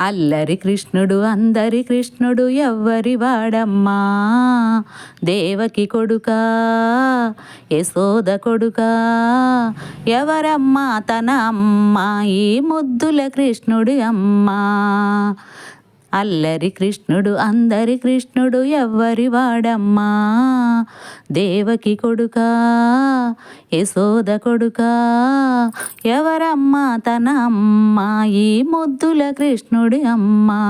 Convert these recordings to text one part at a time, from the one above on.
అల్లరి కృష్ణుడు అందరి కృష్ణుడు ఎవ్వరి వాడమ్మా? దేవకి కొడుకా? యశోద కొడుకా? ఎవరమ్మా తన అమ్మ? ఈ ముద్దుల కృష్ణుడి అమ్మా? అల్లరి కృష్ణుడు అందరి కృష్ణుడు ఎవ్వరి వాడమ్మా? దేవకి కొడుకా? యశోద కొడుకా? ఎవరమ్మా తన అమ్మ? ఈ ముద్దుల కృష్ణుడి అమ్మా?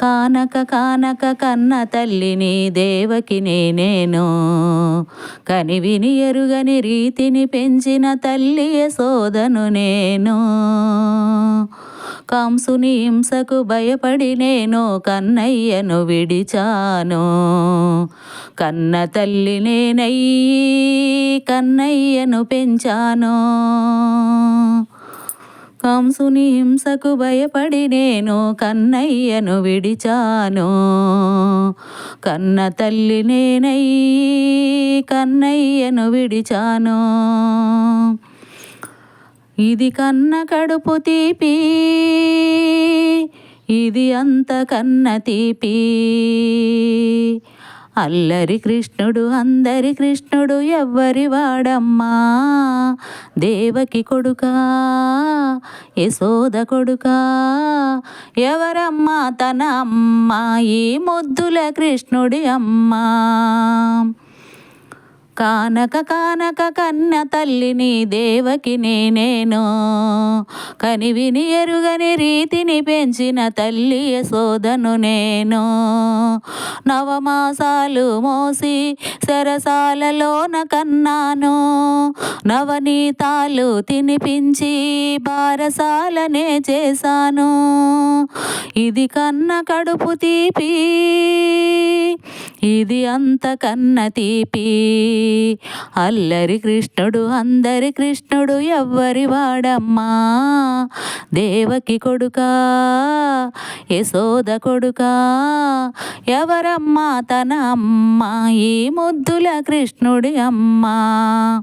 కానక కానక కన్న తల్లిని దేవకి నేనేను. కనివిని ఎరుగని రీతిని పెంచిన తల్లి యశోదను నేను. కాంసుని హింసకు భయపడి నేను కన్నయ్యను విడిచాను. కన్న తల్లి నేనయ్యి కన్నయ్యను పెంచాను. కంసుని హింసకు భయపడి నేను కన్నయ్యను విడిచాను. కన్న తల్లి నేనయ్యి కన్నయ్యను విడిచాను. ఇది కన్న కడుపు తీపి ఇది అంత కన్న తీపి. అల్లరి కృష్ణుడు అందరి కృష్ణుడు ఎవ్వరి వాడమ్మా? దేవకి కొడుకా? యశోద కొడుకా? ఎవరమ్మా తన అమ్మ? ఈ ముద్దుల కృష్ణుడి అమ్మా. కానక కానక కన్న తల్లిని దేవకి నేనేను. కనివిని ఎరుగని రీతిని పెంచిన తల్లి యశోదను నేను. నవమాసాలు మోసి సరసాలలోన కన్నాను. నవనీతాలు తినిపించి బారసాలనే చేశాను. ఇది కన్న కడుపు తీపి ఇది అంత కన్న తీపి. అల్లరి కృష్ణుడు అందరి కృష్ణుడు ఎవ్వరి వాడమ్మా. దేవకి కొడుకా యశోద కొడుకా ఎవరమ్మా తన అమ్మ? ఈ ముద్దుల కృష్ణుడి అమ్మా.